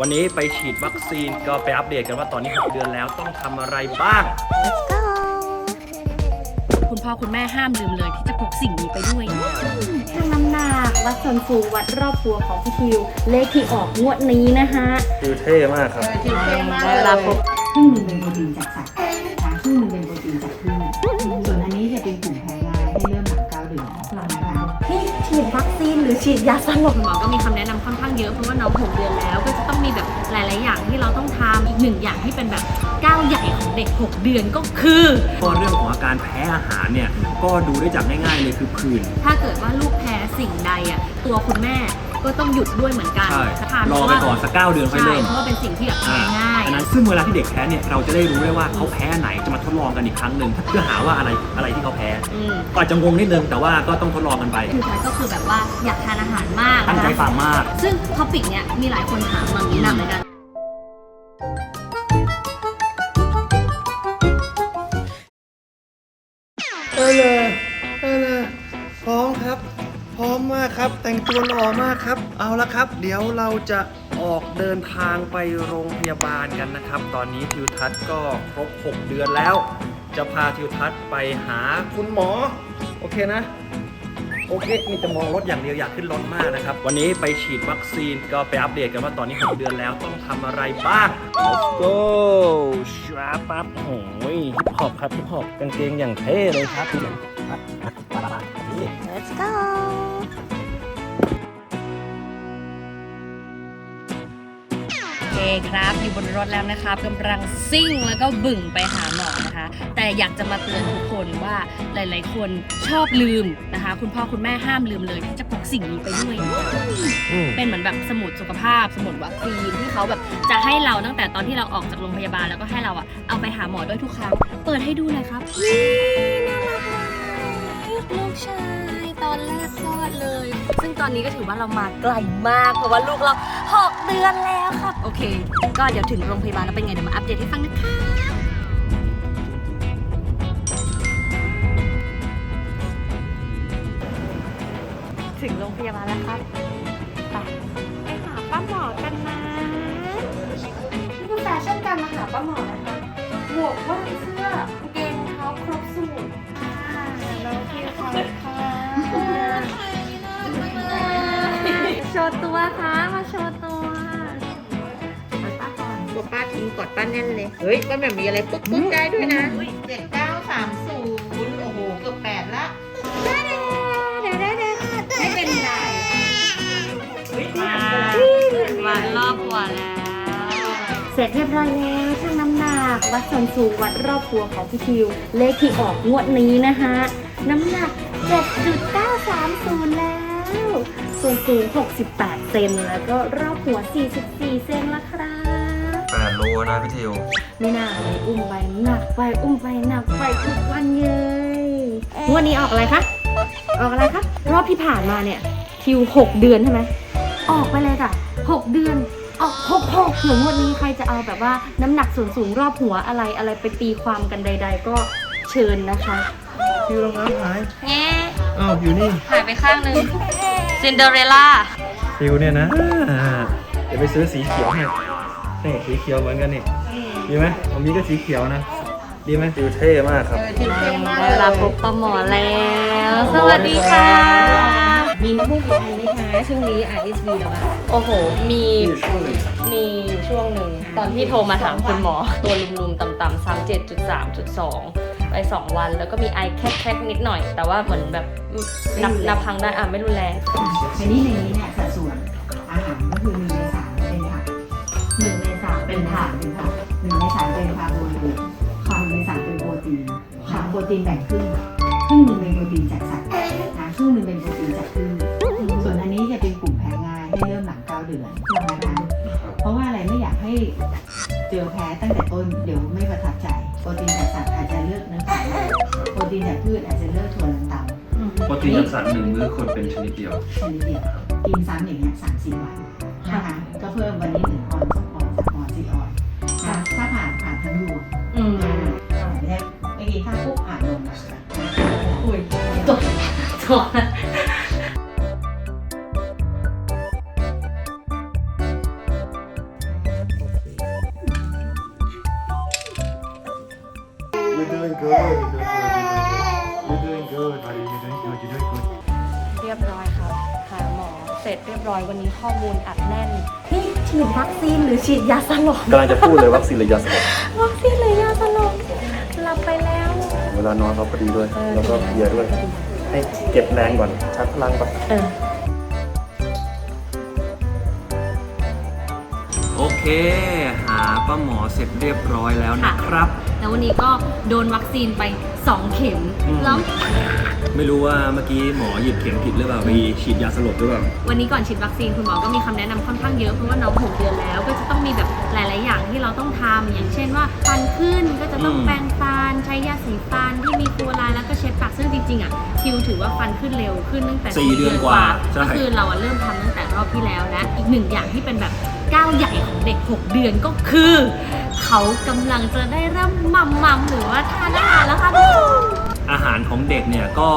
วันนี้ไปฉีดวัคซีนก็ไปอัปเดตกันว่าตอนนี้ 6 เดือนแล้วต้องทำอะไรบ้าง คุณพ่อคุณแม่ห้ามลืมเลยที่จะพกสิ่งนี้ไปด้วยชั่งน้ำหนักวัดส่วนสูงวัดรอบตัวของพี่คิว เลขที่ออกงวดนี้นะคะคือเท่มากครับ เวลาพกครึ่งหนึ่งเป็นโปรตีนจากสัตว์นะคะครึ่งหนึ่งเป็นโปรตีนจากพืชส่วนอันนี้จะเป็นกลุ่มแพ้ง่ายให้เริ่มหลังเก้าเดือนนะคะที่ฉีดวัคซีนหรือฉีดยาสลบ คุณหมอก็มีคำแนะนำค่อนข้างเยอะเพราะว่าน้องหกเดือนแล้วก็จะต้อง มีแบบหลาย ๆ อย่างที่เราต้องทำอีกหนึ่งอย่างที่เป็นแบบก้าวใหญ่ของเด็ก 6 เดือนก็คือ ก็เรื่องของอาการแพ้อาหารเนี่ยก็ดูได้จากง่ายๆเลยคือผื่นถ้าเกิดว่าลูกแพ้สิ่งใดอะตัวคุณแม่ ก็ต้องหยุดด้วยเหมือนกันใช่ทานรอไปก่อนสักเก้าเดือนค่อยใช่เริ่มเพราะว่าเป็นสิ่งที่แบบแพ้ง่ายอันนั้นซึ่งเวลาที่เด็กแพ้เนี่ยเราจะได้รู้ได้ว่าเขาแพ้ไหนจะมาทดลองกันอีกครั้งหนึ่งเพื่อหาว่าอะไรอะไรที่เขาแพ้อืมก็อาจจะงงนิดนึงแต่ว่าก็ต้องทดลองกันไป คือท้ายก็คือแบบว่าอยากทานอาหารมากตั้งใจนะคะฟังมาก ซึ่งท็อปิกเนี้ยมีหลายคนถามมามีหนักเหมือนกัน แต่งตัวหล่อมากครับ เอาละครับ เดี๋ยวเราจะออกเดินทางไปโรงพยาบาลกันนะครับ ตอนนี้ทิวทัศน์ก็ครบ 6 เดือนแล้ว จะพาทิวทัศน์ไปหาคุณหมอ โอเคนะ โอเคมีแต่มองรถอย่างเดียวอยากขึ้นรถมากนะครับ วันนี้ไปฉีดวัคซีนก็ไปอัปเดตกันว่าตอนนี้ 6 เดือนแล้วต้องทำอะไรบ้าง let's go ชาปั๊บโอ้ยฮิปฮอปครับฮิปฮอปกางเกงอย่างเท่เลยครับนี่ Let's go คครับ อยู่บนรถแล้วนะครับกำลังซิ่งแล้วก็บึ่งไปหาหมอนะคะ แต่อยากจะมาเตือนทุกคนว่าหลาย ๆ คนชอบลืมนะคะ คุณพ่อคุณแม่ห้ามลืมเลยที่จะพกสิ่งนี้ไปด้วย อืม เป็นเหมือนแบบสมุดสุขภาพ สมุดวัคซีนที่เขาแบบจะให้เราตั้งแต่ตอนที่เราออกจากโรงพยาบาลแล้วก็ให้เราอะเอาไปหาหมอด้วยทุกครั้ง เปิดให้ดูหน่อยครับนี่น่ารักมากลูกชายต อนแรกคลอดเลย ซึ่งตอนนี้ก็ถือว่าเรามาไกลมาก เพราะว่าลูกเราหกเดือนแล้วครับโอเค ก็เดี๋ยวถึงโรงพยาบาลแล้วเป็นไงเดี๋ยวมาอัปเดตให้ฟังนะคะ ถึงโรงพยาบาลแล้วครับไปไปหาป้าหมอกันนะที่คุณแฟชั่นกันมาหาป้าหมอนะคะหมวกว่า ว์ตัวค่ะมาโชว์ตัวป้าก่อนตัวป้าทิ้งกอดป้าแน่นเลย เฮ้ยป้าแบบมีอะไรปุ๊บปุ๊บได้ด้วยนะเจ็ดเก้าสามศูนย์โอ้โหเกือบแปดละไม่เป็นไรมาวันรอบหัวแล้วเสร็จเรียบร้อยแล้วชั่งน้ำหนักวัดส่วนสูงวัดรอบตัวของพี่คิว เลขที่ออกงวดนี้นะคะ น้ำหนัก 7.930 แล้ว ส่วนสูง 68 เซนแล้วก็รอบหัว 44 เซนละครับแปดโลนะพี่ทิวไม่น่าเลยอุ้มไปหนักไปอุ้มไปหนักไปทุกวันเลยงวดนี้ออกอะไรคะ ออกอะไรคะ รอบที่ผ่านมาเนี่ยคิว 6 เดือนใช่ไหม ออกไปเลยค่ะ 6 เดือน ออกหกหกหนูงวดนี้ใครจะเอาแบบว่าน้ำหนักส่วนสูงรอบหัวอะไรอะไรไปตีความกันใด ๆ ก็เชิญนะคะ ทิวรองเท้าหาย แง่อ้าวอยู่นี่ หายไปข้างหนึ่ง ซินเดอเรลล่าทิวเนี่ยนะอ่าเดี๋ยวไปซื้อสีเขียวให้นี่สีเขียวเหมือนกันนี่ดีไหมผมมีก็สีเขียวนะ ดีไหมทิวเท่มากครับทิวเท่มากเวลาพบปะหมอแล้ว สวัสดีค่ะ มีน้ำมูกมีไอไหมคะช่วงนี้ RSV แล้วอะโอ้โห มีมีอยู่ช่วงหนึ่งตอนที่โทรมาถามคุณหมอ ตัวลุมๆต่ำๆซ้ำเจ็ดจุดสามจุดสอง ไปสองวัน แล้วก็มีไอแคกๆนิดหน่อย แต่ว่าเหมือนแบบนับนับครั้งได้อะไม่รุนแรงทีนี้ในนี้เนี่ยสัดส่วนอาหารก็คือหนึ่งในสามเป็นผักหนึ่งในสามเป็นผักเป็นผักหนึ่งในสามเป็นคาร์โบไฮเดรตความหนึ่งในสามเป็นโปรตีนความโปรตีนแบ่งครึ่งครึ่งหนึ่งเป็นโปรตีนจากสัตว์นะครึ่งหนึ่งเป็นโปรตีนจากพืชส่วนอันนี้จะเป็นกลุ่มแพ้ง่ายให้เริ่มหลังเก้าเดือนนะคะเพราะว่าอะไรไม่อยากให้เจอแพ้ตั้งแต่ต้นเดี๋ยวไม่ประทับใจ โปรตีนจากสัตว์อาจจะเลือกเนื้อสัตว์โปรตีนจากพืชอาจจะเลือกถั่วลันเตาปกติจัดสรรหนึ่งมื้อควรเป็นชนิดเดียวชนิดเดียวกินซ้ำอย่างเงี้ยสามสี่วันนะคะก็เพิ่มวันนี้หนึ่งออนสองออนสามออนสี่ออนถ้าถ้าผ่านผ่านทั้งดวงอืมอ่าไม่ได้ไม่กินข้าวปุ๊บผ่านลงมาอุ้ยตัว You're doing good. You're doing good. You're doing good, buddy. You're doing good. You're doing good. เรียบร้อยครับ หาหมอ เสร็จเรียบร้อยวันนี้ข้อมูลอัดแน่น นี่ฉีดวัคซีนหรือฉีดยาสลบกำลังจะพูดเลยวัคซีนหรือยาสลบวัคซีนหรือยาสลบหลับไปแล้วเวลานอนเขาพอดีด้วยเออแล้วก็เพลียด้วย ให้เก็บแรงก่อนชักพลังก่อนเออโอเค หาป้าหมอเสร็จเรียบร้อยแล้วนะครับ แล้ววันนี้ก็โดนวัคซีนไป 2 เข็มอืม แล้ว ไม่รู้ว่าเมื่อกี้หมอหยิบเข็มผิดหรือเปล่ามีฉีดยาสลบหรือเปล่า วันนี้ก่อนฉีดวัคซีนคุณหมอก็มีคำแนะนำค่อนข้างเยอะเพราะว่าน้องหกเดือนแล้ว ก็จะต้องมีแบบหลาย ๆ อย่างที่เราต้องทำอย่างเช่นว่าฟันขึ้นก็จะต้องอืม แปรงฟันใช้ยาสีฟันที่มีฟลูออไรด์แล้วก็เช็ดปากซึ่งจริง ๆ อะทิวถือว่าฟันขึ้นเร็วขึ้นตั้งแต่สี่เดือนกว่าใช่ ก็คือเราอะเริ่มทำตั้งแต่รอบที่แล้วนะอีกหนึ่งอย่างที่เป็นแบบก้าวใหญ่ของเด็ก6เดือนก็คือ เขากำลังจะได้เริ่มมัมมัมหรือว่าทานอาหารแล้วค่ะทุกคนอาหารของเด็กเนี่ยก็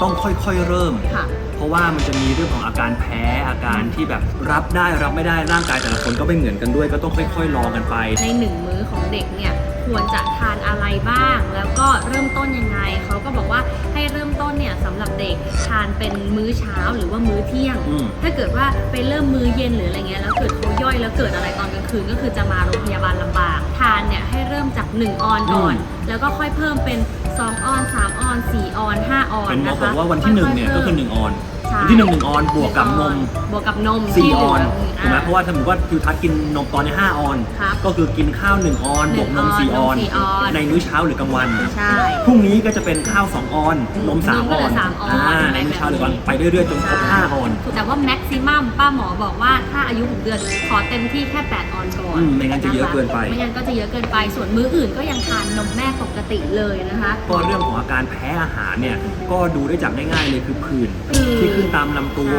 ต้องค่อยๆเริ่ม ค่ะ เพราะว่ามันจะมีเรื่องของอาการแพ้อาการที่แบบรับได้รับไม่ได้ร่างกายแต่ละคนก็ไม่เหมือนกันด้วย ก็ต้องค่อย ๆ ลองกันไป ในหนึ่งมื้อของเด็กเนี่ย ควรจะทานอะไรบ้าง แล้วก็เริ่มต้นยังไง เขาก็บอกว่าให้เริ่มต้นเนี่ยสำหรับเด็กทานเป็นมื้อเช้าหรือว่ามื้อเที่ยง อืม ถ้าเกิดว่าไปเริ่มมื้อเย็นหรืออะไรเงี้ยแล้วเกิดเขาย่อยแล้วเกิดอะไรตอนกลางคืนก็คือจะมาโรงพยาบาลลำบาก ทานเนี่ยให้เริ่มจาก 1 ออนก่อน แล้วก็ค่อยเพิ่มเป็น 2 ออน 3 ออน 4 ออน 5 ออนเป็นหมอนะคะบอกว่าวันที่หนึ่งเนี่ยก็คือหนึ่งออน ใช่วันที่หนึ่งหนึ่งออนบวกกับนมบวกกับนมสี่ที่อเหลือนอ่ถูกไหมเพราะว่าถ้าสมมติว่าคิวทัศน์กินนมตอนในห้าออน ครับก็คือกินข้าวหนึ่งออนหบนึ่วกงนมสี่ออน นมสี่ออนในมื้อเช้าหรือกลางวัน ใช่ พรุ่งนี้ก็จะเป็นข้าวสองออนนมสามนมก็อเหลือนอสามออนในมื้อเช้าหรือกลางวันไปเรื่อยๆจนครบห้าออน แต่ว่าแม็กซิมัมป้าหมอบอกว่าถ้าอายุ6เดือนขอเต็มที่แค่ 8 ออนก่อนอืมไม่งั้นจะเยอะเกินไป ไม่งั้นก็จะเยอะเกินไป ส่วนมื้ออื่นก็ยังทานนมแม่ปกติเลยนะคะ ก็เรื่องของอาการแพ้อาหารเนี่ย ก็ดูได้จากง่ายๆเลยคือผื่นผื่นที่ขึ้นตามลำตัว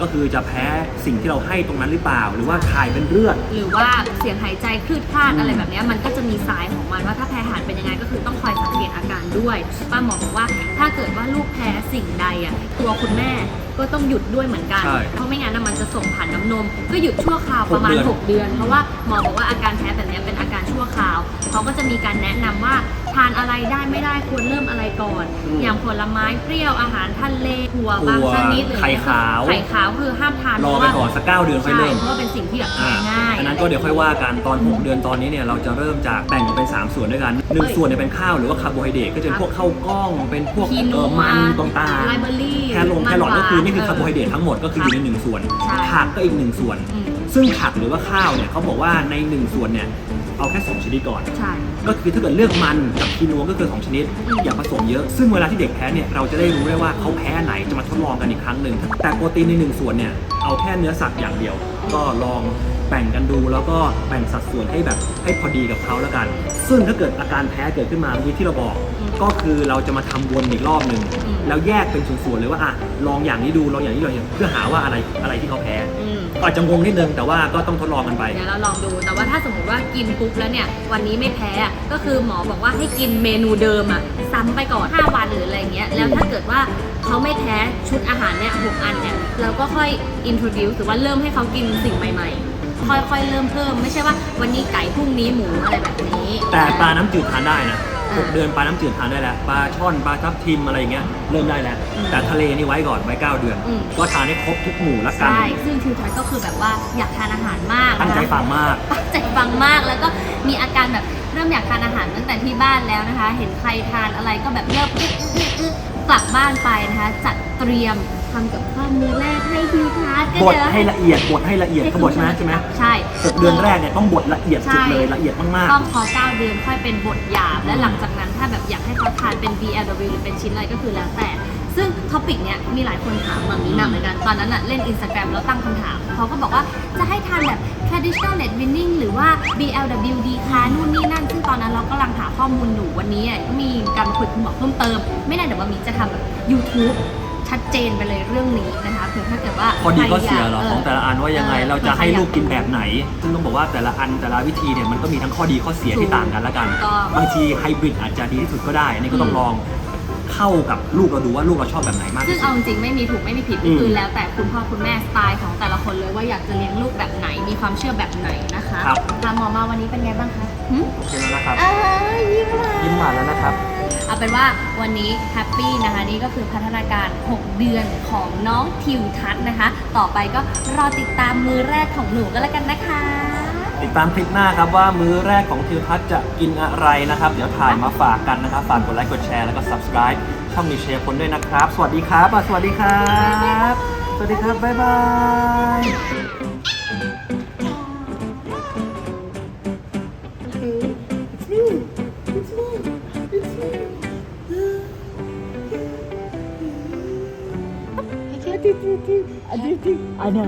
ก็คือจะแพ้สิ่งที่เราให้ตรงนั้นหรือเปล่า หรือว่าถ่ายเป็นเลือด หรือว่าเสียงหายใจคลืดคลาดอืมอะไรแบบเนี้ยมันก็จะมีสายของมันว่าถ้าแพ้อาหารเป็นยังไงก็คือต้องคอยสังเกตอาการด้วยป้าหมอบอกว่าถ้าเกิดว่าลูกแพ้สิ่งใดอะตัวคุณแม่ก็ต้องหยุดด้วยเหมือนกัน ใช่เพราะไม่งั้นน่ะมันจะส่งผ่านน้ำนม ก็หยุดชั่วคราวประมาณ หกเดือน 6 เดือน เพราะว่าหมอบอกว่าอาการแพ้แบบเนี้ยเป็นอาการชั่วคราวเขาก็จะมีการแนะนำว่า ทานอะไรได้ไม่ได้ควรเริ่มอะไรก่อนอย่างผลไม้เปรี้ยวอาหารทะเลถั่วบางชนิดหรือไข่ขาว ไข่ขาวคือห้ามทานรอไปก่อนสักเก้าเดือนค่อยใช่เริ่ม เพราะว่าเป็นสิ่งที่แบบอ่าแพ้ง่าย อันนั้นก็เดี๋ยวค่อยว่ากันตอน 6 เดือนตอนนี้เนี่ยเราจะเริ่มจากแบ่งออกเป็น 3 ส่วนด้วยกันหนึ่งส่วนเนี่ยเป็นข้าวหรือว่าคาร์โบไฮเดรตก็จะเป็นพวกข้าวกล้องเป็นพวกคีเอโนัอมันต่างไลเบอรี่ๆแครลงแครอทก็คือนี่คือคาร์โบไฮเดรตทั้งหมดก็คืออยู่ในหนึ่งส่วนใช่ ผักก็อีกหนึ่งส่วน อืม ซึ่งผักหรือว่าข้าวเนี่ยเขาบอกว่าในหนึ่งส่วนเนี่ย เอาแค่สองชนิดก่อน ใช่ ก็คือถ้าเกิดเลือกมันกับคีนัวก็คือสองชนิดอืมอย่าผสมเยอะ ซึ่งเวลาที่เด็กแพ้เนี่ยเราจะได้รู้ได้ว่าเขาแพ้ไหนจะมาทดลองกันอีกครั้งหนึ่งแต่โปรตีนในหนึ่งส่วนเนี่ยเอาแค่เนื้อสัตว์อย่างเดียว ก็ลอง แบ่งกันดูแล้วก็แบ่งสัดส่วนให้แบบให้พอดีกับเขาแล้วกัน ซึ่งถ้าเกิดอาการแพ้เกิดขึ้นมาเมื่อกี้ที่เราบอก ก็คือเราจะมาทำวนอีกรอบหนึ่งอืมแล้วแยกเป็นส่วนๆเลยว่าอะลองอย่างนี้ดูลองอย่างนี้ลองอย่างนี้เพื่อหาว่าอะไรอะไรที่เขาแพ้อืมก็อาจจะงงนิดนึงแต่ว่าก็ต้องทดลองกันไปเดี๋ยวเราลองดูแต่ว่าถ้าสมมติว่ากินปุ๊บแล้วเนี่ยวันนี้ไม่แพ้อะก็คือหมอบอกว่าให้กินเมนูเดิมอะซ้ำไปก่อน 5 วันหรืออะไรเงี้ยแล้วถ้าเกิดว่าเขาไม่แพ้ชุดอาหารเนี่ยหกอันเนี่ยเราก็ค่อย introduce หรือว่าเริ่มให้เขากินสิ่งใหม่ ๆ ค่อยๆเริ่มเพิ่ม ไม่ใช่ว่าวันนี้ไก่พรุ่งนี้หมูอะไรแบบนี้ แต่ปลาน้ำจืดทานได้นะหกอ่าเดือนปลาน้ำจืดทานได้แล้วปลาช่อนปลาทับทิมอะไรอย่างเงี้ยเริ่มได้แล้ว อืมแต่ทะเลนี่ไว้ก่อนไว้9เดือน อืม ก็ทานให้ครบทุกหมู่ละกันใช่ ซึ่งทิวทัศน์ก็คือแบบว่าอยากทานอาหารมากตั้งใจนะคะฟังมาก ตั้งใจฟังมากแล้วก็มีอาการแบบเริ่มอยากทานอาหารตั้งแต่ที่บ้านแล้วนะคะ เห็นใครทานอะไรก็แบบเริ่มอึ๊ะอึ๊ะอึ๊ะกลับบ้านไปนะคะ จัดเตรียมทำกับข้าวมื้อแรกให้ทิวทัศน์ ก็บดเดี๋ยวให้ละเอียดบดให้ละเอียดเขาบดใช่ไหมใช่ไหมใช่หกเดือนแรกเนี่ยต้องบดละเอียดสุดเลยใช่ละเอียดมากต้องพอ9เดือนค่อยเป็นบทหยาบ และหลังจากนั้นถ้าแบบอยากให้เขาทานเป็น BLW หรือเป็นชิ้นอะไรก็คือแล้วแต่ ซึ่งท็อปิกเนี้ยมีหลายคนถามมามีมาเหมือนกัน ตอนนั้นอะเล่น Instagram แล้วตั้งคำถามเขาก็บอกว่าจะให้ทานแบบ traditional net winning หรือว่า BLW ดีคะนู่นนี่นั่น ซึ่งตอนนั้นเรากำลังหาข้อมูลอยู่วันนี้อะก็มีการคุยกับคุณหมอเพิ่มเติม ไม่แน่เดี๋ยวว่ามีจะทำแบบ YouTube ชัดเจนไปเลยเรื่องนี้นะคะเผื่อถ้าเกิดว่าๆพอดีก็เสียเหรอใคของแต่ละอันว่ายังไงเออเราจะให้ใครอยากลูกกินแบบไหน ซึ่งต้องบอกว่าแต่ละอันแต่ละวิธีเนี่ยมันก็มีทั้งข้อดีข้อเสียที่ต่างกันละกันถูกต้องบางทีไฮบริดอาจจะดีที่สุดก็ได้อันนี้ก็ต้องอืมลองเข้ากับลูกเราดูว่าลูกเราชอบแบบไหนมากซึ่ที่งสุเอาดจริงๆไม่มีถูกไม่มีผิดอืมคือแล้วแต่คุณพ่อคุณแม่สไตล์ของแต่ละคนเลยว่าอยากจะเลี้ยงลูกแบบไหนมีความเชื่อแบบไหนนะคะครับตามหมอมาวันนี้เป็นไงบ้างคะหึโอเคแล้วนะครับเอ้ยยิ้มหวานยิ้มหวานแล้วนะครับ เอาเป็นว่าวันนี้แฮปปี้นะคะนี่ก็คือพัฒนาการ 6 เดือนของน้องทิวทัศน์นะคะ ต่อไปก็รอติดตามมือแรกของหนูก็แล้วกันนะคะ ติดตามคลิปหน้าครับว่ามื้อแรกของทิวทัศน์จะกินอะไรนะครับ เดี๋ยวถ่ายมาฝากกันนะครับ ฝากกดไลค์กดแชร์แล้วก็ subscribe ช่องนิวเชียร์คนด้วยนะครับ สวัสดีครับอะสวัสดีครับ สวัสดีครับ บ๊ายบาย อันนั้